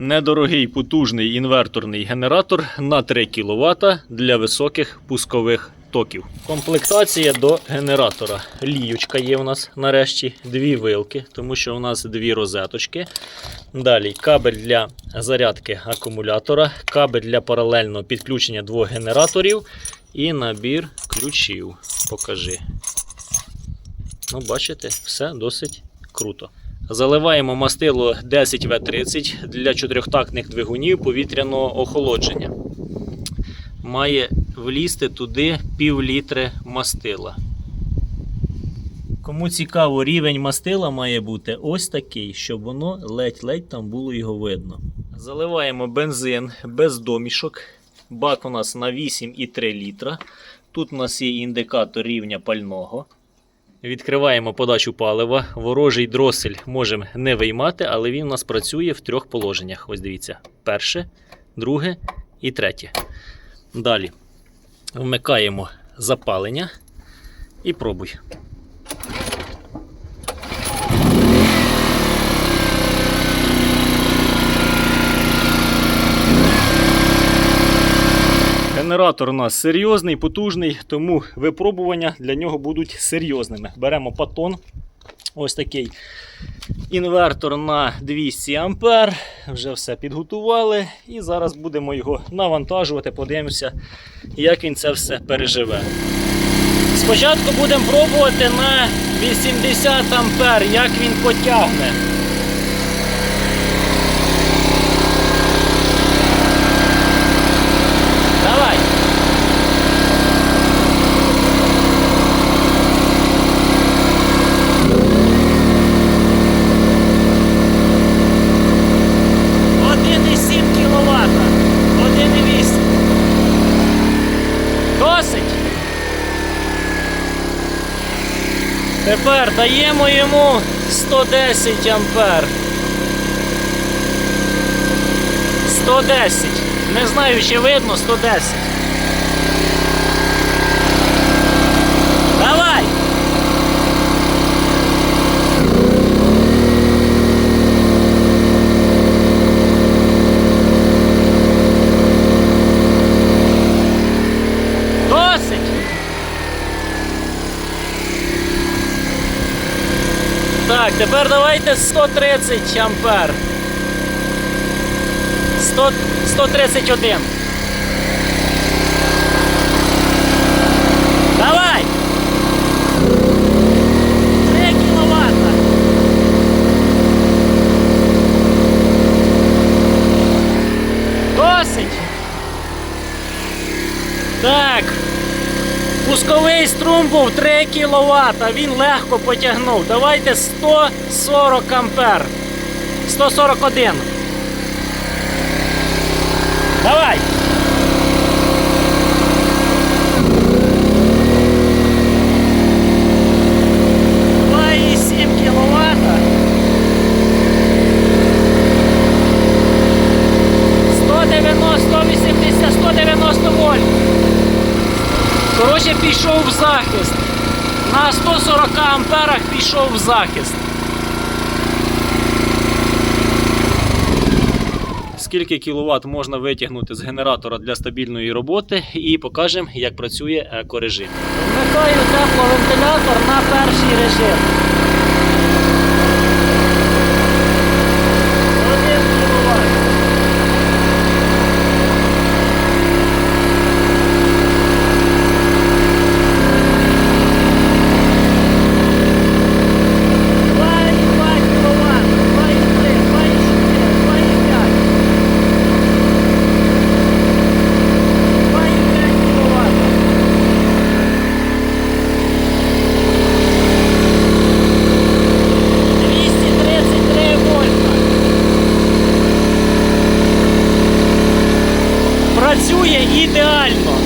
Недорогий потужний інверторний генератор на 3 кВт для високих пускових токів. Комплектація до генератора. Ліючка є у нас нарешті, дві вилки, тому що у нас дві розеточки. Далі кабель для зарядки акумулятора, кабель для паралельного підключення двох генераторів і набір ключів. Покажи. Ну, бачите, все досить круто. Заливаємо мастило 10В30 для чотирьохтактних двигунів повітряного охолодження. Має влізти туди пів літри мастила. Кому цікаво, рівень мастила має бути ось такий, щоб воно ледь-ледь там було його видно. Заливаємо бензин без домішок. Бак у нас на 8,3 літра. Тут у нас є індикатор рівня пального. Відкриваємо подачу палива. Ворожий дросель можемо не виймати, але він у нас працює в трьох положеннях. Ось дивіться: перше, друге і третє. Далі вмикаємо запалення і пробуй. Генератор у нас серйозний, потужний, тому випробування для нього будуть серйозними. Беремо патон. Ось такий інвертор на 200 А. Вже все підготували. І зараз будемо його навантажувати, подивимося, як він це все переживе. Спочатку будемо пробувати на 80 А, як він потягне. Давай. Один і сім кіловата. Один і вісім. Досить. Тепер даємо йому 110 ампер. 110. Не знаю, чи видно 110. Тепер давайте 130 ампер. 100, 131. Давай! 3 кіловата. Досить. Так. Пусковий струм був 3 кВт, він легко потягнув. Давайте 140 ампер. 141. Давай! Пішов в захист. На 140 амперах пішов в захист. скільки кіловат можна витягнути з генератора для стабільної роботи і покажемо, як працює екорежим. Вмикаю тепловентилятор на перший режим. Один кіловат. Два і два кіловат, два і три, два і чотири, два і п'ять. 2,5 кВт. Двісті тридцять три вольта. Працює ідеально.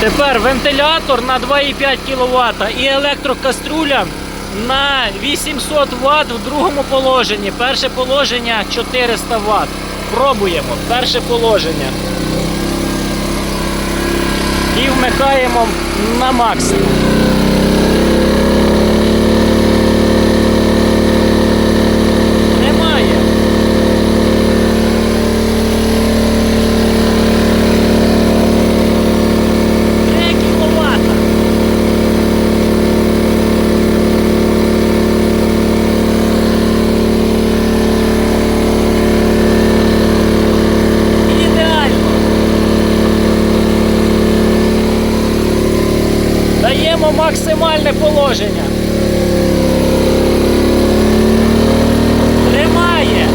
Тепер вентилятор на 2,5 кВт і електрокаструля на 800 Вт в другому положенні. Перше положення 400 Вт. Пробуємо. Перше положення. І вмикаємо на максимум. Максимальне положення. Тримає.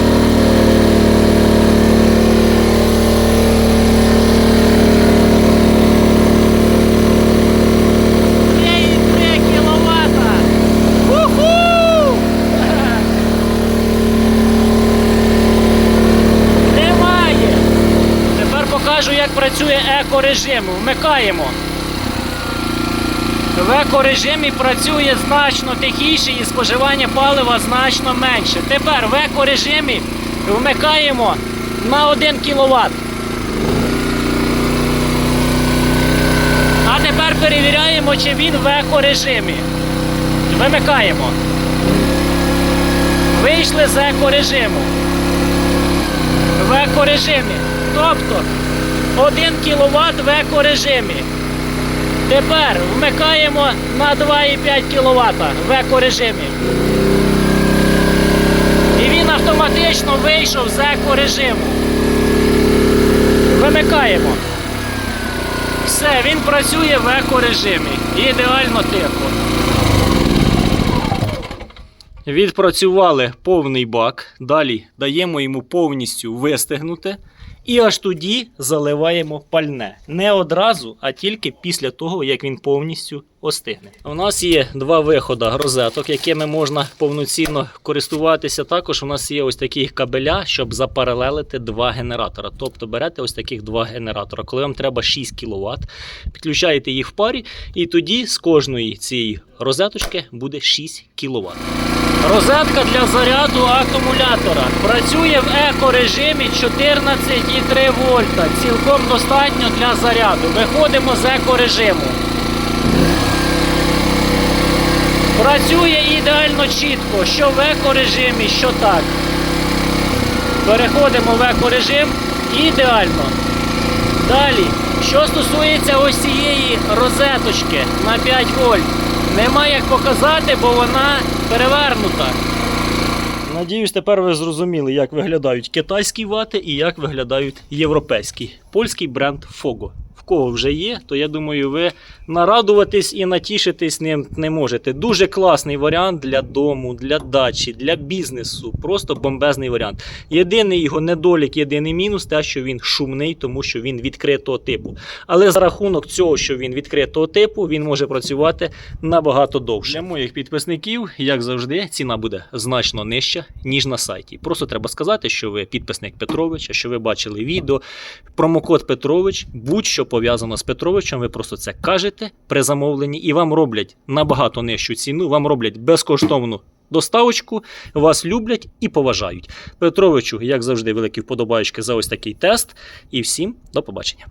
Тепер покажу, як працює екорежим. Вмикаємо. В екорежимі працює значно тихіше і споживання палива значно менше. Тепер в екорежимі вмикаємо на 1 кВт. А тепер перевіряємо, чи він в екорежимі. Вимикаємо. Вийшли з екорежиму. В екорежимі. Тобто 1 кВт в екорежимі. Тепер вмикаємо на 2,5 кВт в екорежимі. І він автоматично вийшов з екорежиму. Вимикаємо. Все, він працює в екорежимі. Ідеально тихо. Відпрацювали повний бак. Далі даємо йому повністю вистигнути. І аж тоді заливаємо пальне. Не одразу, а тільки після того, як він повністю остигне. У нас є два виходи розеток, якими можна повноцінно користуватися. Також у нас є ось такі кабеля, щоб запаралелити два генератора. Тобто берете ось таких два генератора. Коли вам треба 6 кВт, підключаєте їх в парі, і тоді з кожної цієї розеточки буде 6 кВт. Розетка для заряду акумулятора працює в екорежимі 14,3 вольта. Цілком достатньо для заряду. Виходимо з екорежиму. Працює ідеально чітко, що в екорежимі, що так. Переходимо в екорежим ідеально. Далі, що стосується ось цієї розеточки на 5 вольт, нема як показати, бо вона перевернута. Надіюсь, тепер ви зрозуміли, як виглядають китайські вати і як виглядають європейські. Польський бренд Fogo. Кого вже є, то я думаю, ви нарадуватись і натішитись ним не можете. Дуже класний варіант для дому, для дачі, для бізнесу. Просто бомбезний варіант. Єдиний його недолік, єдиний мінус, те, що він шумний, тому що він відкритого типу. Але за рахунок цього, що він відкритого типу, він може працювати набагато довше. Для моїх підписників, як завжди, ціна буде значно нижча, ніж на сайті. Просто треба сказати, що ви підписник Петровича, що ви бачили відео. Промокод Петрович, будь-що пов'язано з Петровичем, ви просто це кажете при замовленні, і вам роблять набагато нижчу ціну, вам роблять безкоштовну. Доставочку вас люблять і поважають. Петровичу, як завжди, великі вподобаючки за ось такий тест. І всім до побачення.